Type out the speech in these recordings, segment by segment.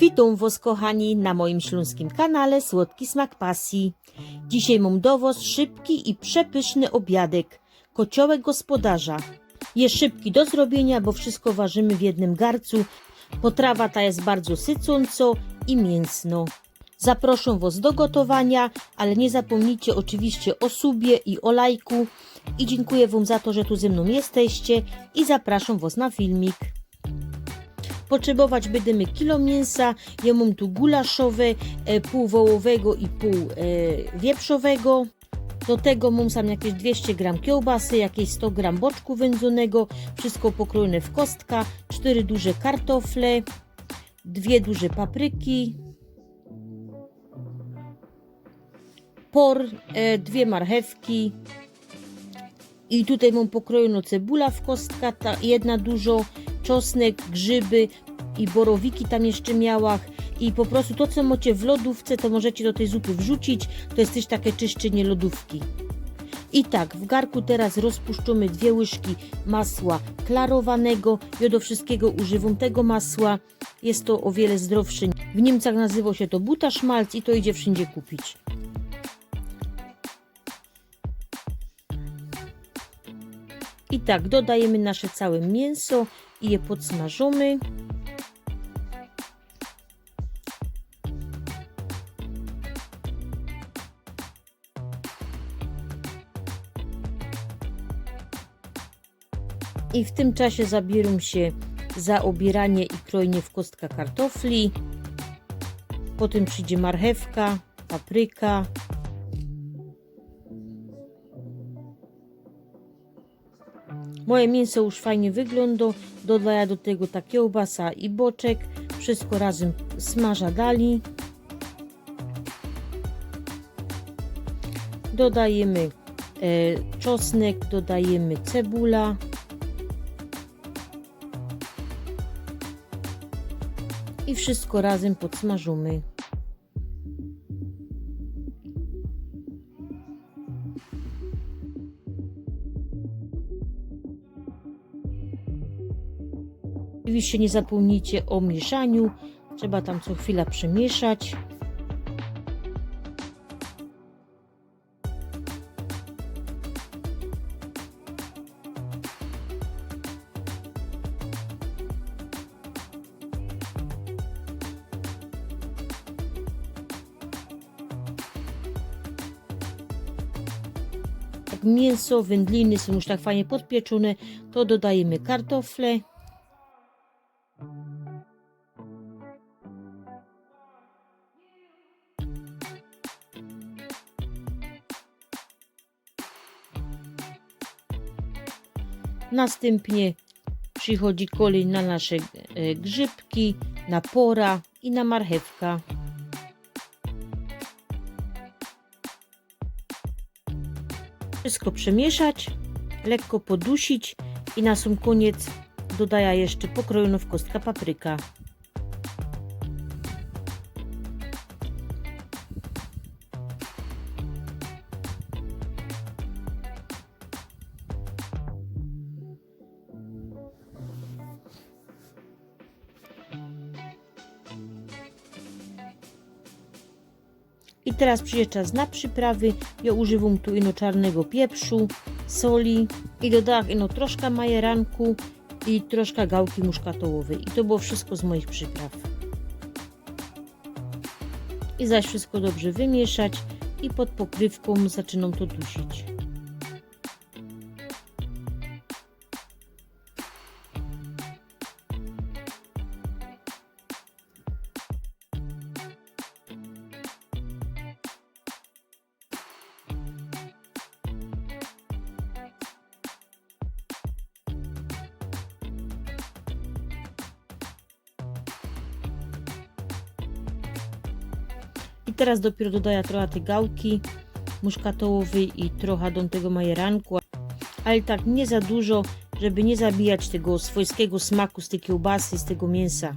Witam Was, kochani, na moim śląskim kanale Słodki Smak Pasji. Dzisiaj mam do Was szybki i przepyszny obiadek. Kociołek gospodarza. Jest szybki do zrobienia, bo wszystko ważymy w jednym garcu. Potrawa ta jest bardzo sycąco i mięsno. Zaproszę Was do gotowania, ale nie zapomnijcie oczywiście o subie i o lajku. I dziękuję Wam za to, że tu ze mną jesteście i zapraszam Was na filmik. Potrzebować będziemy kilo mięsa. Ja mam tu gulaszowe, e, pół wołowego i pół e, wieprzowego. Do tego mam sam jakieś 200 gram kiełbasy, jakieś 100 gram boczku wędzonego, wszystko pokrojone w kostka, 4 duże kartofle, dwie duże papryki, por, e, dwie marchewki i tutaj mam pokrojoną cebula w kostka, ta jedna dużo, czosnek, grzyby i borowiki tam jeszcze miałach i po prostu to co macie w lodówce to możecie do tej zupy wrzucić, to jest też takie czyszczenie lodówki. I tak, w garku teraz rozpuszczamy dwie łyżki masła klarowanego. Ja do wszystkiego używam tego masła. Jest to o wiele zdrowsze. W Niemcach nazywa się to buta szmalc i to idzie wszędzie kupić. I tak, dodajemy nasze całe mięso je podsmażymy. I w tym czasie zabieram się za obieranie i krojenie w kostka kartofli. Potem przyjdzie marchewka, papryka, Moje mięso już fajnie wygląda. Dodaję do tego ta kiełbasa i boczek. Wszystko razem smaża dali. Dodajemy e, czosnek, dodajemy cebula. I wszystko razem podsmażymy. Oczywiście nie zapomnijcie o mieszaniu. Trzeba tam co chwila przemieszać. Jak mięso, wędliny są już tak fajnie podpieczone, to dodajemy kartofle. Następnie przychodzi kolej na nasze e, grzybki, na pora i na marchewka. Wszystko przemieszać, lekko podusić i na sam koniec dodaję jeszcze pokrojoną w kostka papryka. I teraz przyjdzie czas na przyprawy. Ja używam tu ino czarnego pieprzu, soli i dodałam ino troszkę majeranku i troszkę gałki muszkatołowej. I to było wszystko z moich przypraw. I zaś wszystko dobrze wymieszać i pod pokrywką zaczynam to dusić. I teraz dopiero dodaję trochę tej gałki muszkatołowej i trochę do tego majeranku, ale tak nie za dużo, żeby nie zabijać tego swojskiego smaku z tej kiełbasy, z tego mięsa.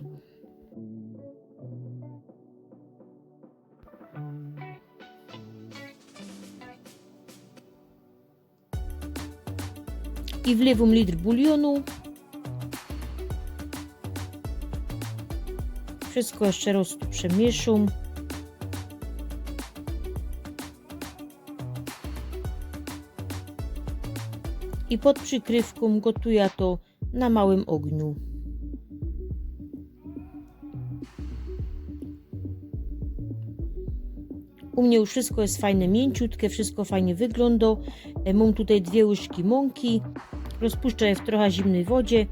I wlewam litr bulionu. Wszystko jeszcze raz tu przemieszam. I pod przykrywką gotuję to na małym ogniu. U mnie już wszystko jest fajne, mięciutkie, wszystko fajnie wygląda. E, Mam tutaj dwie łyżki mąki. Rozpuszczę je w trochę zimnej wodzie.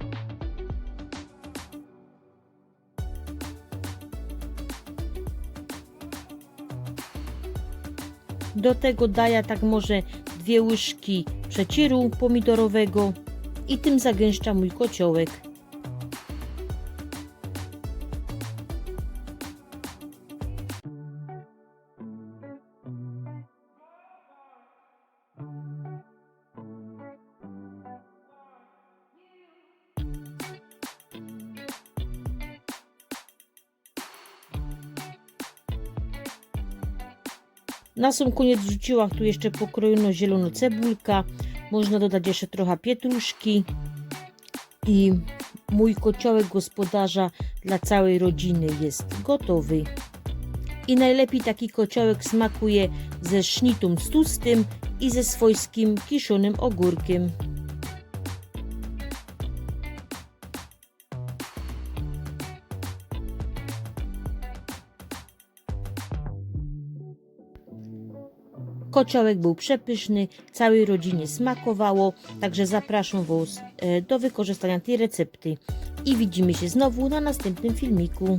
Do tego daję tak może dwie łyżki przeciru pomidorowego i tym zagęszcza mój kociołek. Na sam koniec wrzuciła tu jeszcze pokrojono zielono cebulka. Można dodać jeszcze trochę pietruszki. I mój kociołek gospodarza dla całej rodziny jest gotowy. I najlepiej taki kociołek smakuje ze sznitą z tłustym i ze swojskim kiszonym ogórkiem. Kociołek był przepyszny, całej rodzinie smakowało, także zapraszam Was e, do wykorzystania tej recepty i widzimy się znowu na następnym filmiku.